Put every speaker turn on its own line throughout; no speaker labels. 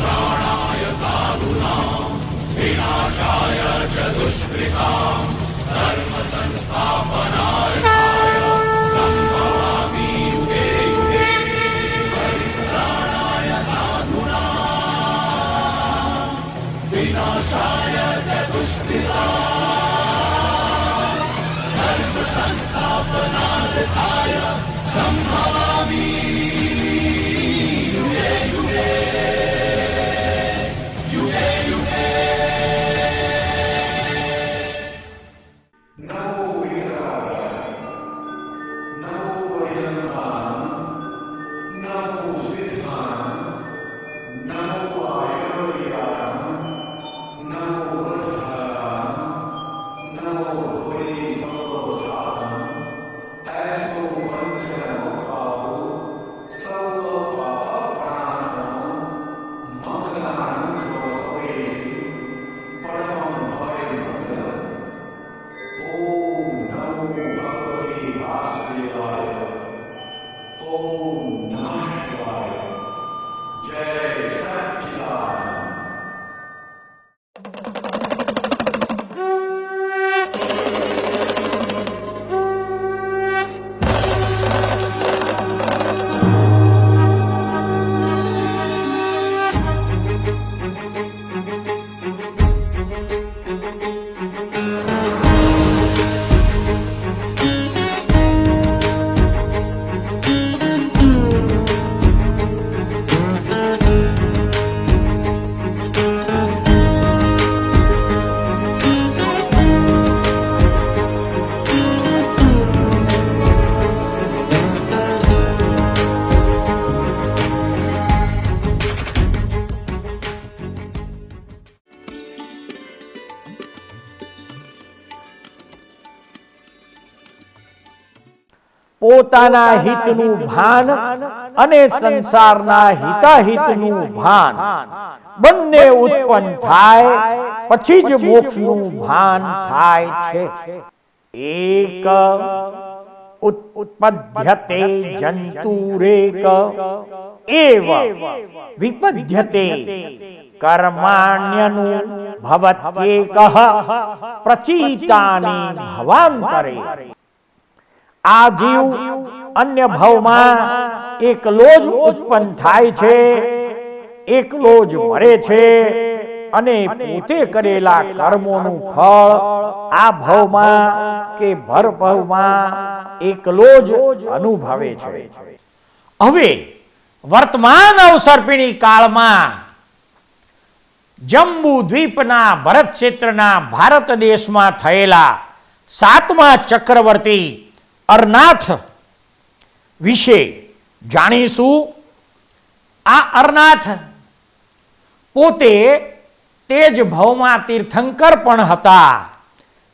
प्राणाय साधूनां विनाशाय च दुष्कृतां धर्मसंस्थापनाय सम्भवामि युगे युगे प्राणाय साधूनां विनाशाय च दुष्कृतां धर्मसंस्थापनाय सम्भवामि
પોતાના હિતનું ભાન અને સંસારના હિતાહિતનું ભાન. બંને ઉત્પન્ન થાય પછી જ મોક્ષનું ભાન થાય છે. એક ઉત્પદ્યતે જંતુરેક એવ વિપદ્યતે કર્માણ્યનું ભવત્યેકઃ પ્રચિતાની ભવાંતરે. આ જીવ અન્ય ભાવમાં એકલો જ ઉત્પન્ન થાય છે એકલો જ મરે છે અને પોતે કરેલા કર્મોનું ફળ આ ભાવમાં કે ભર ભાવમાં એકલો જ અનુભવે છે. હવે વર્તમાન અવસર્પિણી કાળમાં જંબુ દ્વીપના ભરત ક્ષેત્રના ભારત દેશમાં થયેલા સાતમા ચક્રવર્તી અરનાથ વિશે જાણીશું. આ અરનાથ પોતે તે જ ભવમાં તીર્થંકર પણ હતા.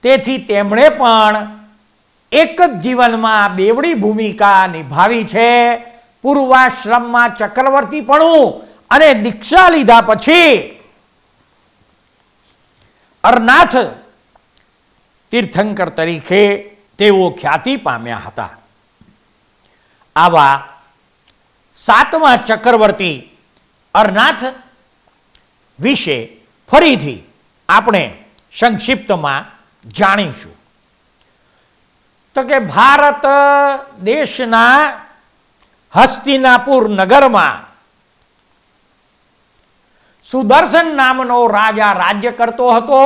તેથી તેમણે પણ એક જ જીવનમાં બેવડી ભૂમિકા નિભાવી છે. પૂર્વાશ્રમમાં ચક્રવર્તીપણું અને દીક્ષા લીધા પછી અરનાથ તીર્થંકર તરીકે તેઓ ખ્યાતિ પામ્યા હતા. આવા સાતમા ચક્રવર્તી અરનાથ વિશે ફરીથી આપણે સંક્ષિપ્તમાં જાણીશું. તો કે ભારત દેશના હસ્તિનાપુર નગરમાં સુદર્શન નામનો રાજા રાજ્ય કરતો હતો.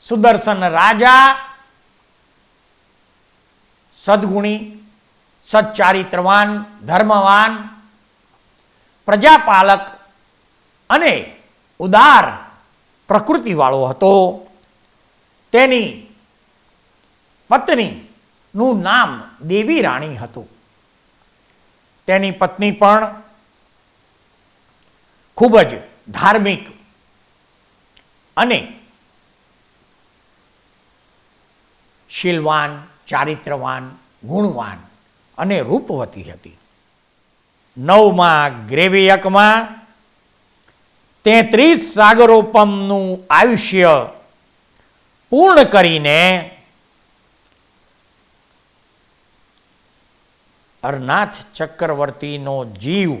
સુદર્શન રાજા સદગુણી, સચ્ચારિત્રવાન, ધર્મવાન, પ્રજાપાલક અને ઉદાર પ્રકૃતિવાળો હતો. તેની પત્નીનું નામ દેવી રાણી હતું. તેની પત્ની પણ ખૂબ જ ધાર્મિક અને શીલવાન ચારિત્રવાન, ગુણવાન અને રૂપવતી હતી. નવમાં ગ્રેવિયકમાં તેત્રીસ સાગરોપમનું આયુષ્ય પૂર્ણ કરીને અરનાથ ચક્રવર્તીનો જીવ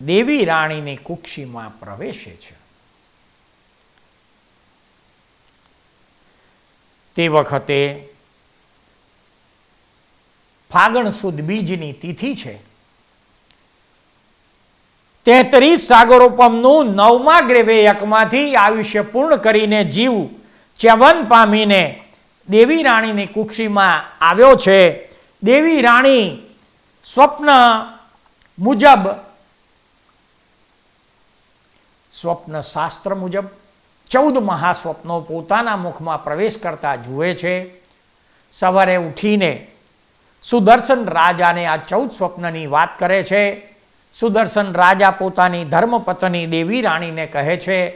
દેવી રાણીની કુક્ષીમાં પ્રવેશે છે. તે વખતે ફાગણ સુદ બીજની તિથિ છે. તેત્રીસ સાગરોપમનું નવમા ગ્રેવેયકમાંથી આયુષ્ય પૂર્ણ કરીને જીવ ચ્યવન પામીને દેવી રાણીની કુક્ષીમાં આવ્યો છે. દેવી રાણી સ્વપ્ન મુજબ, સ્વપ્ન શાસ્ત્ર મુજબ ચૌદ મહાસ્વપ્નો પોતાના મુખમાં પ્રવેશ કરતા જુએ છે. સવારે ઉઠીને સુદર્શન રાજાને આ ચૌદ સ્વપ્નની વાત કરે છે. સુદર્શન રાજા પોતાની ધર્મપત્ની દેવી રાણીને કહે છે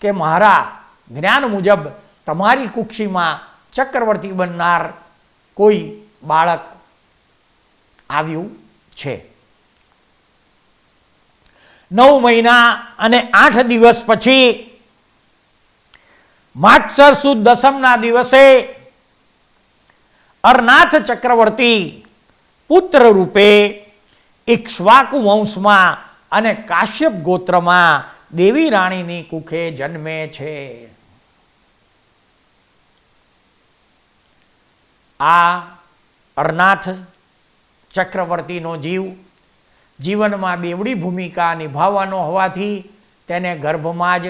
કે મારા જ્ઞાન મુજબ તમારી કુક્ષીમાં ચક્રવર્તી બનનાર કોઈ બાળક આવ્યું છે. નવ મહિના અને આઠ દિવસ પછી માગસર સુદ દસમના દિવસે અરનાથ ચક્રવર્તી પુત્ર રૂપે ઇક્ષ્વાકુ વંશમાં અને કાશ્યપ ગોત્રમાં દેવી રાણીની કુખે જન્મે છે. આ અરનાથ ચક્રવર્તીનો જીવ જીવનમાં બેવડી ભૂમિકા નિભાવવાનો હોવાથી તેને ગર્ભમાં જ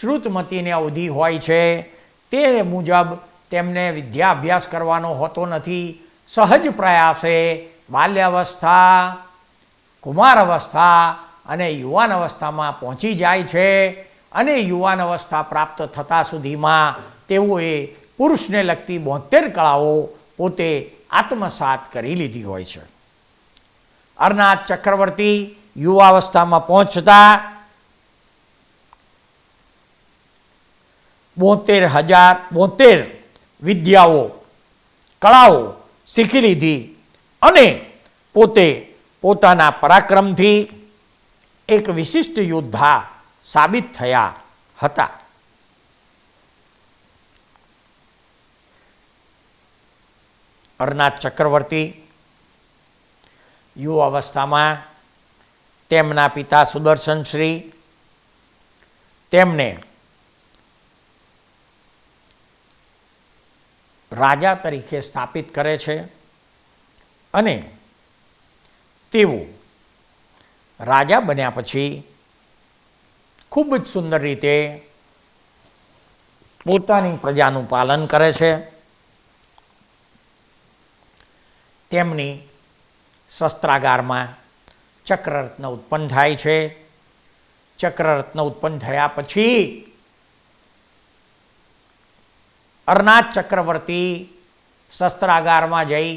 શ્રુતમતીને અવધિ હોય છે, તે મુજબ તેમને વિદ્યાભ્યાસ કરવાનો હોતો નથી. સહજ પ્રયાસે બાલ્યાવસ્થા કુમાર અવસ્થા અને યુવાન અવસ્થામાં પહોંચી જાય છે અને યુવાન અવસ્થા પ્રાપ્ત થતાં સુધીમાં તેઓએ પુરુષને લગતી બોતેર કળાઓ પોતે આત્મસાત કરી લીધી હોય છે. અરનાથ ચક્રવર્તી યુવાવસ્થામાં પહોંચતા બોતેર હજાર બોતેર વિદ્યાઓ, કળાઓ શીખી લીધી અને પોતે પોતાના પરાક્રમથી એક વિશિષ્ટ યોદ્ધા સાબિત થયા હતા. અરનાથ ચક્રવર્તી યુવા અવસ્થામાં તેમના પિતા સુદર્શન શ્રી, તેમને રાજા તરીકે સ્થાપિત કરે છે અને તેઓ રાજા બન્યા પછી ખૂબ જ સુંદર રીતે પોતાની પ્રજાનું પાલન કરે છે. તેમની શસ્ત્રાગારમાં ચક્રરત્ન ઉત્પન્ન થાય છે. ચક્રરત્ન ઉત્પન્ન થયા પછી અરનાથ ચક્રવર્તી શસ્ત્રાગારમાં જઈ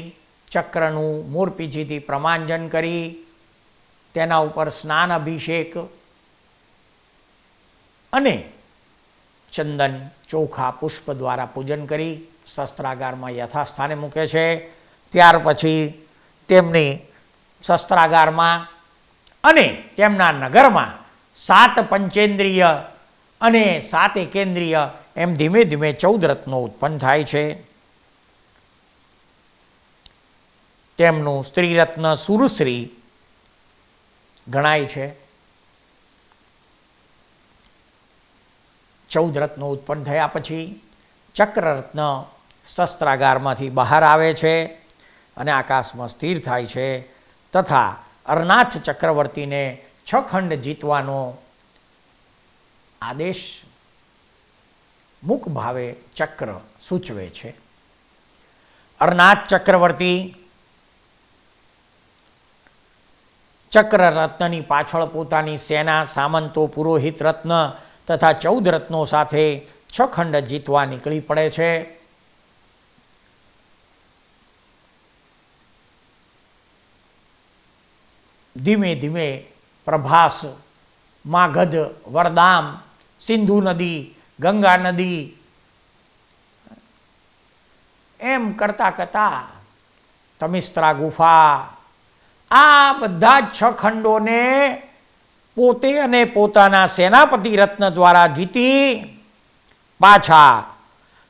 ચક્રનું મોરપીંછીથી પ્રમાંજન કરી તેના ઉપર સ્નાન અભિષેક અને ચંદન ચોખા પુષ્પ દ્વારા પૂજન કરી શસ્ત્રાગારમાં યથાસ્થાને મૂકે છે. ત્યાર પછી તેમની શસ્ત્રાગારમાં અને તેમના નગરમાં સાત પંચેન્દ્રિય અને સાત એકેન્દ્રિય એમ ધીમે ધીમે ચૌદ રત્નો ઉત્પન્ન થાય છે. તેમનું સ્ત્રીરત્ન સુરશ્રી ગણાય છે. ચૌદ રત્નો ઉત્પન્ન થયા પછી ચક્રરત્ન શસ્ત્રાગારમાંથી બહાર આવે છે અને આકાશમાં સ્થિર થાય છે તથા અરનાથ ચક્રવર્તીને છ ખંડ જીતવાનો આદેશ મુક ભાવે ચક્ર સૂચવે છે. અરનાથ ચક્રવર્તી ચક્ર રત્નની પાછળ પોતાની સેના, સામંતો, પુરોહિત રત્ન તથા ચૌદ રત્નો સાથે છ ખંડ જીતવા નીકળી પડે છે. ધીમે ધીમે પ્રભાસ માગધ વરદામ, સિંધુ નદી ગંગા નદી. એમ કરતા કરતા તમિસ્ત્રા ગુફા આ બધા છ ખંડોને પોતે અને પોતાના સેનાપતિ રત્ન દ્વારા જીતી પાછા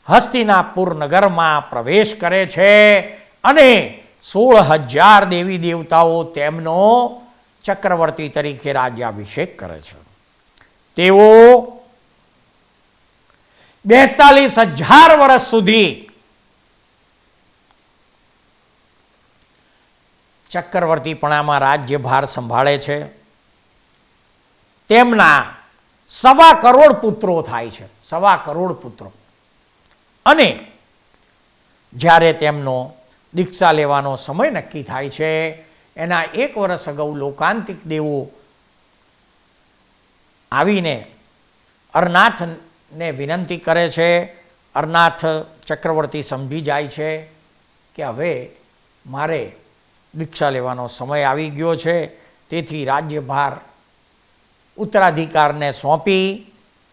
હસ્તિનાપુર નગરમાં પ્રવેશ કરે છે અને સોળ હજાર દેવી દેવતાઓ તેમનો ચક્રવર્તી તરીકે રાજ્યાભિષેક કરે છે. તેઓ બેતાલીસ હજાર વર્ષ સુધી ચક્રવર્તીપણામાં રાજ્યભાર સંભાળે છે. તેમના સવા કરોડ પુત્રો થાય છે. સવા કરોડ પુત્રો. અને જ્યારે તેમનો દીક્ષા લેવાનો સમય નક્કી થાય છે, એના એક વર્ષ અગાઉ લોકાંતિક દેવો આવીને અરનાથને વિનંતી કરે છે, અરનાથ ચક્રવર્તી સમજી જાય છે કે હવે મારે દીક્ષા લેવાનો સમય આવી ગયો છે, તેથી રાજ્યભાર ઉત્તરાધિકારને સોંપી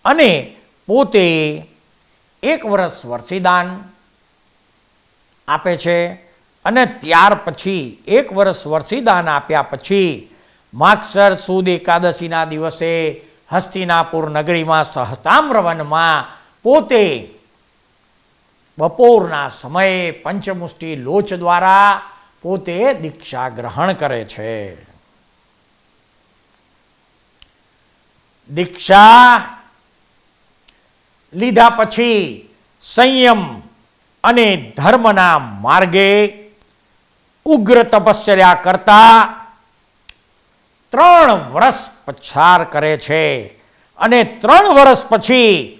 અને પોતે એક વર્ષ વર્ષીદાન આપે છે અને ત્યાર પછી એક વર્ષ વર્ષીદાન આપ્યા પછી માક્ષર સુદ એકાદશીના દિવસે હસ્તિનાપુર નગરીમાં સહતામ્રવનમાં પોતે બપોરના સમયે પંચમુષ્ટિ લોચ દ્વારા પોતે દીક્ષા ગ્રહણ કરે છે. દીક્ષા લીધા પછી સંયમ અને ધર્મના માર્ગે ઉગ્ર તપશ્ચર્યા કરતા ત્રણ વર્ષ પછાર કરે છે. અને ત્રણ વર્ષ પછી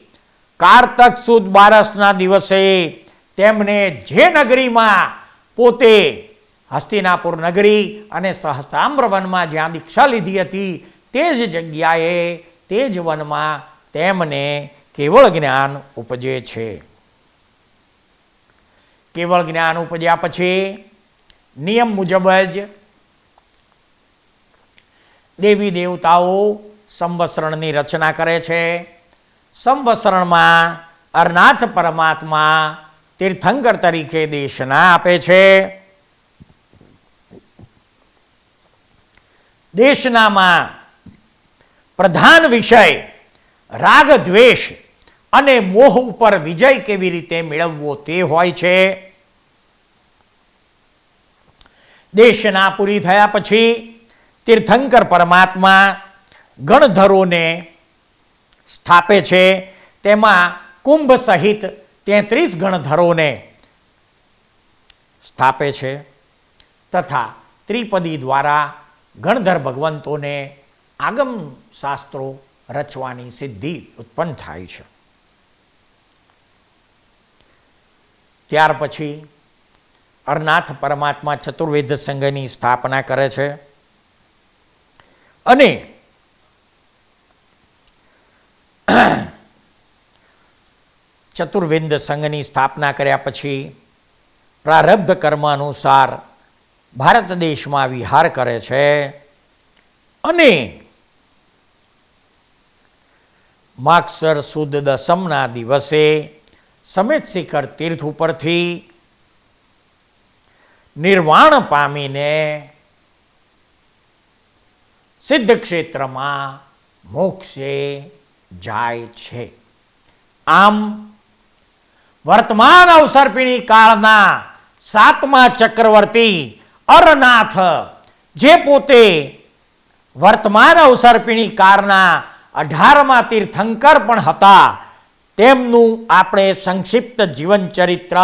કારતક સુદ બારસના દિવસે તેમને જે નગરીમાં પોતે હસ્તિનાપુર નગરી અને સહસ્તામ્ર વનમાં જ્યાં દીક્ષા લીધી હતી, તે જ જગ્યાએ, તે જ વનમાં તેમને કેવળ જ્ઞાન ઉપજે છે. કેવળ જ્ઞાન ઉપજ્યા પછી નિયમ મુજબ જ દેવી દેવતાઓ સંવસરણની રચના કરે છે. સંવસરણમાં અરનાથ પરમાત્મા તીર્થંકર તરીકે દેશના આપે છે. દેશનામાં પ્રધાન વિષય રાગ, દ્વેષ અને મોહ ઉપર વિજય કેવી રીતે મેળવવો તે હોય છે. દેશના પૂરી થયા પછી તીર્થંકર પરમાત્મા ગણધરોને સ્થાપે છે. તેમાં કુંભ સહિત તેત્રીસ ગણધરોને સ્થાપે છે તથા ત્રિપદી દ્વારા ગણધર ભગવંતોને આગમ શાસ્ત્રો રચવાની સિદ્ધિ ઉત્પન્ન થાય છે. ત્યાર પછી અરનાથ પરમાત્મા ચતુર્વેદ સંઘની સ્થાપના કરે છે. અને ચતુર્વિંદ સંઘની સ્થાપના કર્યા પછી પ્રારબ્ધ કર્મ અનુસાર ભારત દેશમાં વિહાર કરે છે અને માગસર સુદ દસમના દિવસે સમેત શિખર તીર્થ ઉપરથી નિર્વાણ પામીને સિદ્ધ ક્ષેત્રમાં મોક્ષે જાય છે. આમ, વર્તમાન અવસર્પિણી કાળના સાતમા ચક્રવર્તી અરનાથ, જે પોતે વર્તમાન અવસર્પિણી કાળના અઢારમા તીર્થંકર પણ હતા, તેમનું આપણે સંક્ષિપ્ત જીવન ચરિત્ર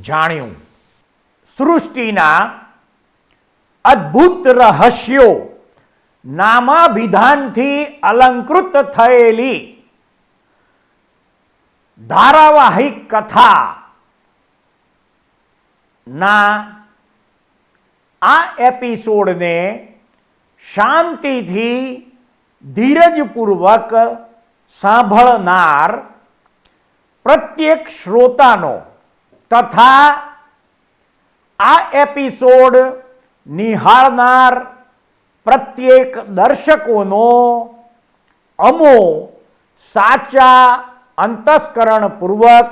જાણ્યું. સૃષ્ટિના અદ્ભુત રહસ્યો નામાભિધાનથી અલંકૃત થયેલી ધારાવાહિક કથા. ના, આ એપિસોડને શાંતિથી ધીરજપૂર્વક સાંભળનાર પ્રત્યેક શ્રોતાનો તથા આ એપિસોડ નિહાળનાર પ્રત્યેક દર્શકોનો અમો સાચા અંતસ્કરણપૂર્વક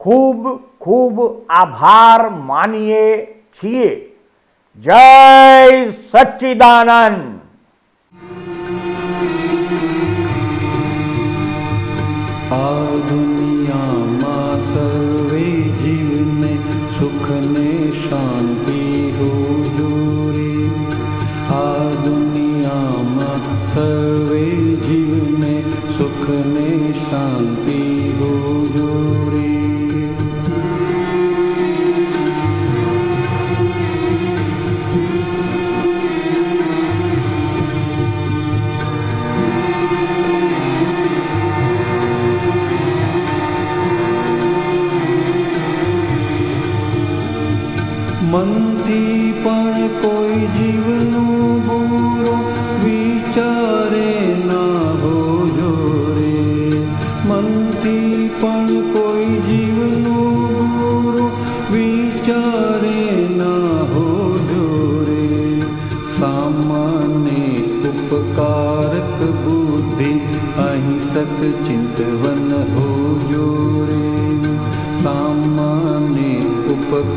ખૂબ ખૂબ આભાર માનીએ છીએ જય સચ્ચિદાનંદ
આ દુનિયામાં સર્વે જીવને સુખ ને શાંતિ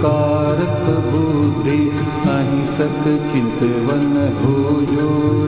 कारक बुद्धि अहिंसक चिन्तवन् भूयो